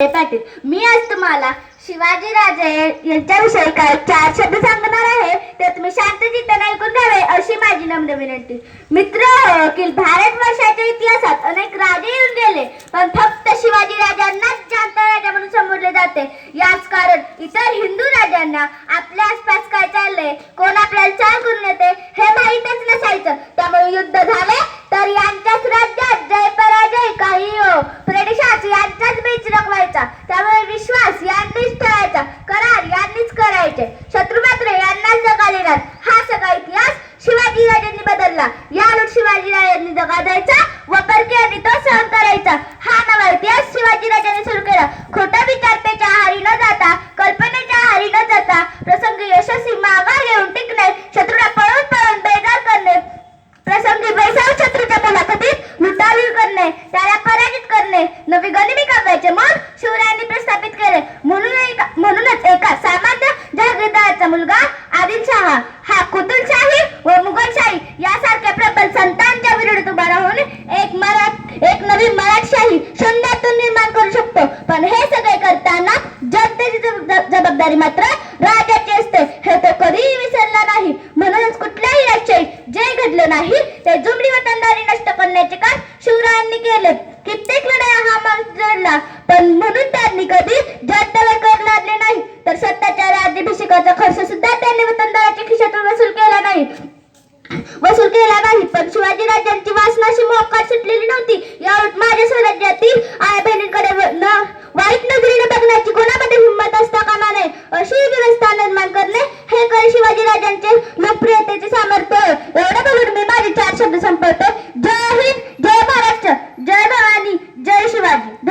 पाटील मी आज तुम्हाला शिवाजी राजे यांच्याविषयी काय चार शब्द सांगणार आहे ते तुम्ही शांतचित्ताने ऐकून घ्यावे अशी माझी नम्र विनंती. मित्र की भारत वर्षाच्या इतिहासात अनेक राजे येऊन गेले पण फक्त शिवाजी राजांनाच जाणता राजा म्हणून संबोधले जाते. याच कारण इतर हिंदू राजांना आपल्या आसपास काय चालले कोण आपल्याला चाल करून येते हे करायचे. शत्रू मात्र यांनाच जगा हा सगळा इतिहास शिवाजी राजांनी बदलला. या उलट शिवाजी राजांनी जगा द्यायचा व परकीयांनी तो सहन करायचा. हा नवा इतिहास शिवाजी राजांनी सुरू केला. खोटा विचारतेच्या आहारी न जाता कल्पनेच्या आहारी न जाता प्रसंगी यशस्वी माघार घेऊन टिकणे शत्रूला पळून पळून बेजार करणे प्रसंगी बैसाव शत्रूच्या मुलाखतीत लुटालूट करणे त्याला पराजित करणे नवी गणिमी काव्याचे मन शिवरायांनी प्रस्थापित केले. म्हणून म्हणूनच जबाबदारी मात्र राजाची असते. हे तो कधीही विसरला नाही. म्हणूनच कुठल्याही राजशाही जे घडलं नाही ते जुमडी वतनदारी नष्ट करण्याचे काम शिवरायांनी केले. कित्येक लढाया हा माणूस लढला पण म्हणून त्यांनी कधी जनतेवर कर लादले नाही. तर सत्ताच्या राज्याभिषेकाचा खर्च सुद्धा त्यांनी वतनदाराच्या खिशातून वसूल केला नाही.